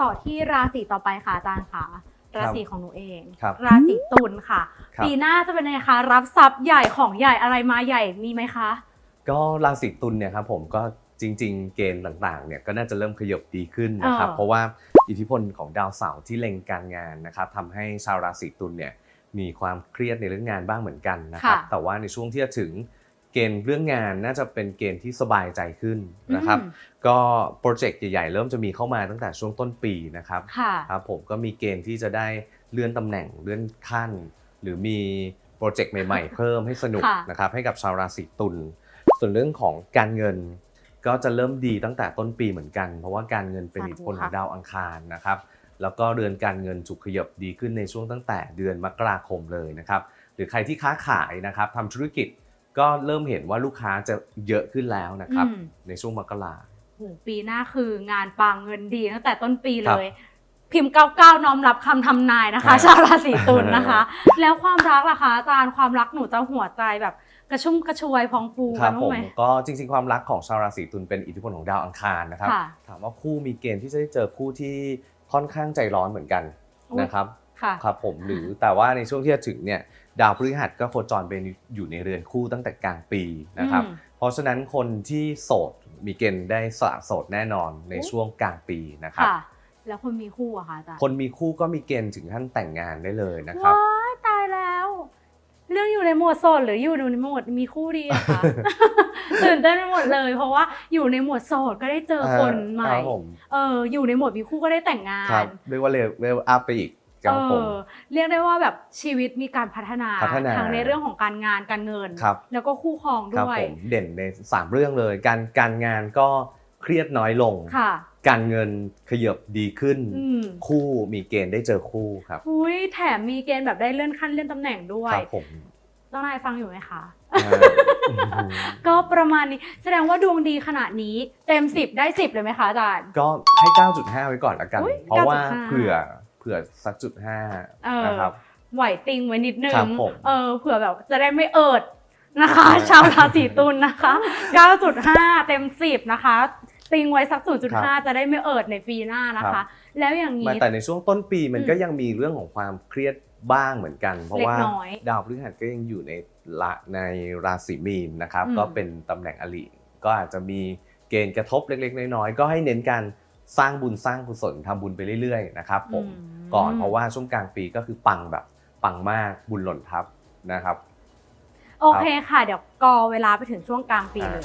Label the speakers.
Speaker 1: ต่อที่ราศีต่อไปค่ะอาจารย์ค่ะราศีของหนูเอง
Speaker 2: ครับ
Speaker 1: ราศีตุลค่ะ
Speaker 2: ครับ
Speaker 1: ปีหน้าจะเป็นไงคะรับทรัพย์ใหญ่ของใหญ่อะไรมาใหญ่มีไหมคะ
Speaker 2: ก็ราศีตุลเนี่ยครับผมก็จริง ๆ เกณฑ์ต่างๆเนี่ยก็น่าจะเริ่มขยบดีขึ้นนะครับ
Speaker 1: เออ
Speaker 2: เพราะว่าอิทธิพลของดาวเสาร์ที่เล็งการงานนะครับทำให้ชาวราศีตุลเนี่ยมีความเครียดในเรื่องงานบ้างเหมือนกันนะครับ
Speaker 1: ค่ะ
Speaker 2: แต่ว่าในช่วงที่จะถึง เกณฑ์เรื่องงานน่าจะเป็นเกณฑ์ที่สบายใจขึ้นนะครับ
Speaker 1: อืม
Speaker 2: ก็โปรเจกต์ใหญ่ๆ เริ่มจะมีเข้ามาตั้งแต่ช่วงต้นปีนะครับ
Speaker 1: ค่ะ
Speaker 2: ครับผมก็มีเกณฑ์ที่จะได้เลื่อนตำแหน่งเลื่อนขั้น หรือมีโปรเจกต์ใหม่ๆ เพิ่มให้สนุก
Speaker 1: ค่ะ
Speaker 2: นะครับให้กับชาวราศีตุลส่วนเรื่องของการเงินก็จะเริ่มดีตั้งแต่ต้นปีเหมือนกัน เพราะว่าการเงินเป็น
Speaker 1: สาธุ
Speaker 2: อิทธิพลของ
Speaker 1: ค่ะ
Speaker 2: ดาวอังคารนะครับ แล้วก็เรือนการเงินถูกขยับดีขึ้นในช่วงตั้งแต่เดือนมกราคมเลยนะครับ หรือใครที่ค้าขายนะครับทำธุรกิจ ก็เริ่มเห็นว่าลูกค้าจะเยอะขึ้นแล้วนะครับ
Speaker 1: อืม
Speaker 2: ในช่วงมกรา
Speaker 1: โหปีหน้าคืองานปังเงินดีตั้งแต่ต้นปี
Speaker 2: ค
Speaker 1: เล
Speaker 2: รับ
Speaker 1: ยพิมพ์ 99 น้อมรับคำทำนายนะคะ
Speaker 2: ครับ
Speaker 1: ชาวราศีตุลนะคะ แล้วความรักล่ะคะอาจารย์ความรักหนูจะหัวใจแบบกระชุ่มกระชวยพองฟู
Speaker 2: ค
Speaker 1: กั
Speaker 2: รั
Speaker 1: น
Speaker 2: บ
Speaker 1: บ้า
Speaker 2: ผ
Speaker 1: ง
Speaker 2: ม
Speaker 1: ไหม
Speaker 2: ก็จริง ๆ ความรักของชาวราศีตุลเป็นอิทธิพลของดาวอังคารนะครับ
Speaker 1: ค่ะ
Speaker 2: ถามว่าคู่มีเกณฑ์ที่จะได้เจอคู่ที่ค่อนข้างใจร้อนเหมือนกัน
Speaker 1: อุ๊ย
Speaker 2: นะครับ
Speaker 1: ค่ะ
Speaker 2: ครับผมหรือแต่ว่าในช่วงที่จะถึงเนี่ย ดาวพฤหัสก็โคจรเป็นอยู่ในเรือนคู่ตั้งแต่กลางปีนะครับ
Speaker 1: อืม
Speaker 2: เพราะฉะนั้นคนที่โสดมีเกณฑ์ได้สละโสดแน่นอนในช่วงกลางปีนะครับ
Speaker 1: ค่ะแล้วคนมีคู่อะคะอาจารย์
Speaker 2: คนมีคู่ก็มีเกณฑ์ถึงขั้นแต่งงานได้เลยนะครับ
Speaker 1: ว้ายตายแล้ว เรื่องอยู่ในโหมดโสดหรืออยู่ในโหมดมีคู่ดีอะคะตื่นเต้นไปหมดเลย เพราะว่าอยู่ในโหมดโสดก็ได้เจอคนใหม่
Speaker 2: ครับผม
Speaker 1: เอออยู่ในโหมดมีคู่ก็ได้แต่งงา
Speaker 2: ครับ
Speaker 1: น
Speaker 2: เรียกว่าเลเวลอัพไปอีก ค
Speaker 1: เอ
Speaker 2: รับผม
Speaker 1: อเรียกได้ว่าแบบชีวิตมีการพัฒนา
Speaker 2: พัฒนา
Speaker 1: ทั้งในเรื่องของการงานการเงิน
Speaker 2: ครับ
Speaker 1: แล้วก็คู่ครอง
Speaker 2: ครับ
Speaker 1: ด้วย
Speaker 2: ผมเด่นใน 3 เรื่องเลย การการงานก็เครียดน้อยลง
Speaker 1: ค่ะ
Speaker 2: การเงินขยับดีขึ้น
Speaker 1: อืม
Speaker 2: คู่มีเกณฑ์ได้เจอคู่ครับ
Speaker 1: อุ้ยแถมมีเกณฑ์แบบได้เลื่อนขั้นเลื่อนตำแหน่งด้วย
Speaker 2: ครับผม
Speaker 1: เจ้านายฟังอยู่ไหมคะ
Speaker 2: อ่าอืม
Speaker 1: ก็ประมาณนี้แสดงว่าดวงดีขนาดนี้เต็ม 10 ได้ 10 เลยไหมคะอาจารย์
Speaker 2: ก็ให้ 9.5 ไว้ก่อนละกัน
Speaker 1: อุ๊ย
Speaker 2: เพราะว่า
Speaker 1: 9.5
Speaker 2: เผื่อเผื่อสักจุดห้า
Speaker 1: เออ
Speaker 2: นะครับ
Speaker 1: ไหวติงไว้นิดนึ
Speaker 2: ครั
Speaker 1: ง
Speaker 2: บผม
Speaker 1: เออเผื่อแบบจะได้ไม่เอิดนะคะ
Speaker 2: ใช่
Speaker 1: ชาวราศีตุลนะคะ 9.5 เต็ม 10 นะคะ ติงไว้สัก 0.5 จะได้ไม่เอิดในปีหน้านะคะ แล้วอย่าง
Speaker 2: มา
Speaker 1: นี้
Speaker 2: แต่ในช่วงต้นปีมัน
Speaker 1: อืม
Speaker 2: ก็ยังมีเรื่องของความเครียดบ้างเหมือนกัน เพราะว่า
Speaker 1: เล็กน้อย
Speaker 2: ดาวพฤหัสก็ยังอยู่ในละในราศีมีนนะครับ
Speaker 1: อืม
Speaker 2: ก็เป็นตำแหน่งอลิก็อาจจะมีเกณฑ์กระทบเล็กๆ น้อยๆก็ให้เน้นการ สร้างบุญสร้างกุศลทำบุญไปเรื่อยๆนะครับผม
Speaker 1: อืม
Speaker 2: ก่อนเพราะว่าช่วงกลางปีก็คือปังแบบปังมากบุญหล่นทับนะครับ
Speaker 1: โอเคค่ะ เดี๋ยวกอเวลาไปถึงช่วงกลางปีเลย